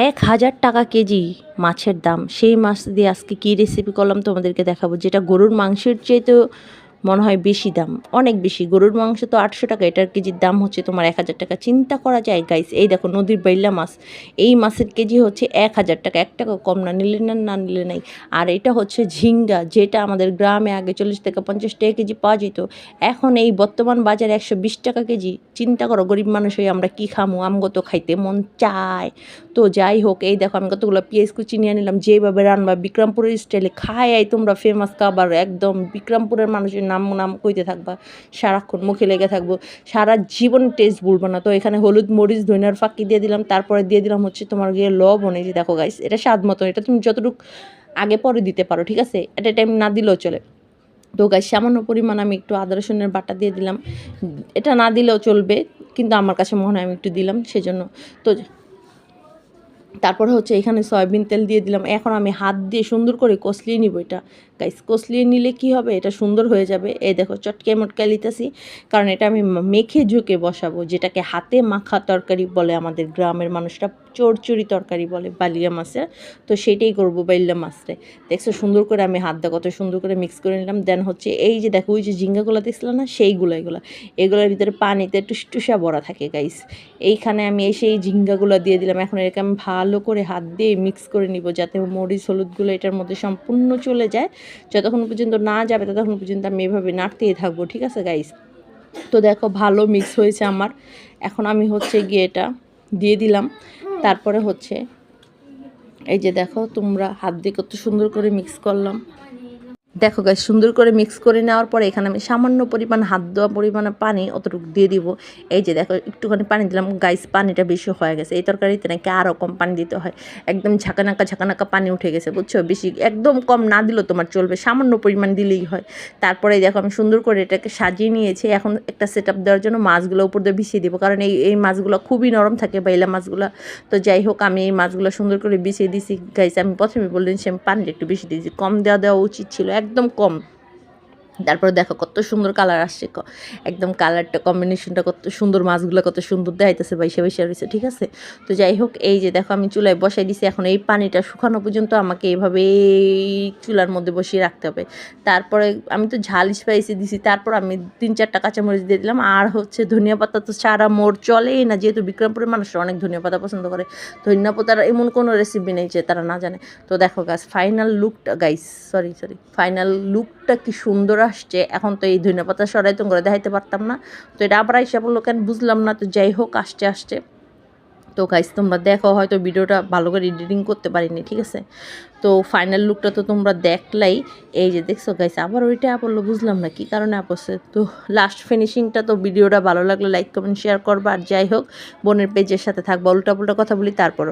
এক হাজার টাকা কেজি মাছের দাম। সেই মাছ দিয়ে আজকে কী রেসিপি করলাম তোমাদেরকে দেখাবো, যেটা গরুর মাংসের চেয়েতেও মনে হয় বেশি দাম, অনেক বেশি। গরুর মাংস তো আটশো টাকা, এটার কেজির দাম হচ্ছে তোমার এক হাজার টাকা। চিন্তা করা যায় গাইস এই দেখো, নদীর বাইলা মাছ। এই মাছের কেজি হচ্ছে এক হাজার টাকা। এক টাকা কম না, নিলে না না নিলে নাই। আর এটা হচ্ছে ঝিঙ্গা, যেটা আমাদের গ্রামে আগে চল্লিশ থেকে পঞ্চাশ টাকা কেজি পাওয়া যেত। এখন এই বর্তমান বাজারে একশো বিশ টাকা কেজি। চিন্তা করো, গরিব মানুষ হয়ে আমরা কী খামো? আমগো তো খাইতে মন চায়। তো যাই হোক, এই দেখো, আমি কতগুলো পেঁয়াজ কুচি নিয়ে নিলাম। যেভাবে রান্না, বিক্রমপুরের স্টাইলে খায়, তোমরা ফেমাস খাবার, একদম। বিক্রমপুরের মানুষের নাম নাম কইতে থাকবা, সারাক্ষণ মুখে লেগে থাকব। সারা জীবন টেস্ট ভুলবো না। তো এখানে হলুদ, মরিচ, ধনিয়ার ফাঁকি দিয়ে দিলাম, তারপরে দিয়ে দিলাম হচ্ছে তোমার গিয়ে লবণ। এই যে দেখো গাইস এটা স্বাদ মতো, এটা তুমি যতটুকু আগে পরে দিতে পারো, ঠিক আছে? এটা টাইম না দিলেও চলে। তো গাছ সামান্য পরিমাণ আমি একটু আদা, রসুনের বাটা দিয়ে দিলাম। এটা না দিলেও চলবে, কিন্তু আমার কাছে মনে হয় আমি একটু দিলাম, সেজন্য। তো তারপরে হচ্ছে এখানে সয়াবিন তেল দিয়ে দিলাম। এখন আমি হাত দিয়ে সুন্দর করে কষলিয়ে নিব এটা। গাইস কষলিয়ে নিলে কি হবে? এটা সুন্দর হয়ে যাবে। এই দেখো চটকে মটকে নিতেছি। কারণ এটা আমি মেখে ঝুঁকে বসাবো, যেটাকে হাতে মাখা তরকারি বলে আমাদের গ্রামের মানুষরা চড়চড়ি তরকারি বলে, বালিয়া মাছের। তো সেটাই করব বাইল্লা মাছরে দেখছ, সুন্দর করে আমি হাত দিয়ে কত সুন্দর করে মিক্স করে নিলাম। দেন হচ্ছে এই যে দেখো, ওই যে ঝিঙ্গাগুলো দেখছিলাম না, সেইগুলো এগুলো। এগুলোর ভিতরে পানিতে টুসটুসা ভরা থাকে গাইস এইখানে আমি এসে এই ঝিঙ্গাগুলো দিয়ে দিলাম। এখন এটাকে আমি ভালো করে হাত দিয়ে মিক্স করে নিব যাতে মরিচ, হলুদগুলো এটার মধ্যে সম্পূর্ণ চলে যায়। যতক্ষণ পর্যন্ত না যাবে, ততক্ষণ পর্যন্ত আমি এভাবে নাড়তেই থাকব, ঠিক আছে গাইস তো দেখো, ভালো মিক্স হয়েছে আমার। এখন আমি হচ্ছে গিয়ে এটা দিয়ে দিলাম। তারপরে হচ্ছে এই যে দেখো তোমরা হাত দিয়ে কত সুন্দর করে মিক্স করলাম। দেখো গাছ সুন্দর করে মিক্স করে নেওয়ার পরে এখানে আমি সামান্য পরিমাণ হাত দেওয়া পরিমাণে পানি অতটুকু দিয়ে দিব। এই যে দেখো, একটুখানি পানি দিলাম। গাইস পানিটা বেশি হয়ে গেছে। এই তরকারিতে নাকি আরও কম পানি দিতে হয়। একদম ঝাঁকানাকা ঝাঁকানাকা পানি উঠে গেছে, বুঝছ? বেশি, একদম কম না দিলেও তোমার চলবে। সামান্য পরিমাণ দিলেই হয়। তারপরে দেখো, আমি সুন্দর করে এটাকে সাজিয়ে নিয়েছি। এখন একটা সেট দেওয়ার জন্য মাছগুলো উপর দিয়ে বিছিয়ে দিব। কারণ এই এই মাছগুলো খুবই নরম থাকে বাইলা মাছগুলো। তো যাই হোক, আমি এই মাছগুলো সুন্দর করে বিছিয়ে দিয়েছি গাইস আমি প্রথমে বললেন সে পানিটা একটু বেশি দিয়েছি। কম দেওয়া দেওয়া উচিত ছিল। একদম কম। তারপরে দেখো কত সুন্দর কালার আসছে একদম কালারটা কম্বিনেশনটা কত সুন্দর, মাছগুলো কত সুন্দর দেখাইতেছে, বাইসে বাইসে রয়েছে ঠিক আছে? তো যাই হোক এই যে দেখো আমি চুলায় বসাই দিছি, এখন এই পানিটা শুকানো পর্যন্ত আমাকে এইভাবে এই চুলার মধ্যে বসিয়ে রাখতে হবে। তারপরে আমি তো ঝাল স্পাইসি দিছি, তারপর আমি তিন চারটা কাঁচামরিচ দিয়ে দিলাম, আর হচ্ছে ধনিয়া পাতা তো সারা মোড় চলেই না, যেহেতু বিক্রমপুরের মানুষরা অনেক ধনিয়া পাতা পছন্দ করে, ধনিয়া পাতার এমন কোনো রেসিপি নেই যে তারা না জানে। তো দেখো গাছ ফাইনাল লুকটা গাইস সরি সরি ফাইনাল লুকটা কি সুন্দর আসছে? এখন তো এই ধনিয়া পাতা সরাই তো করে দেখাইতে পারতাম না। তো এটা আবার আইসা বলল, কেন বুঝলাম না? তো যাই হোক, আসছে আসছে। তো গাইস তোমরা দেখো, হয়তো ভিডিওটা ভালো করে এডিটিং করতে পারিনি, ঠিক আছে? তো ফাইনাল লুকটা তো তোমরা দেখলাই। এই যে দেখছ গাইস আবার ওইটা আপরলো বুঝলাম না, কি কারণে আপসে তো লাস্ট ফিনিশিংটা তো ভিডিওটা ভালো লাগলে লাইক কমেন্ট শেয়ার করবা। আর যাই হোক, বোনের পেজের সাথে থাকবা উল্টা পুল্টা কথা বলি, তারপরও।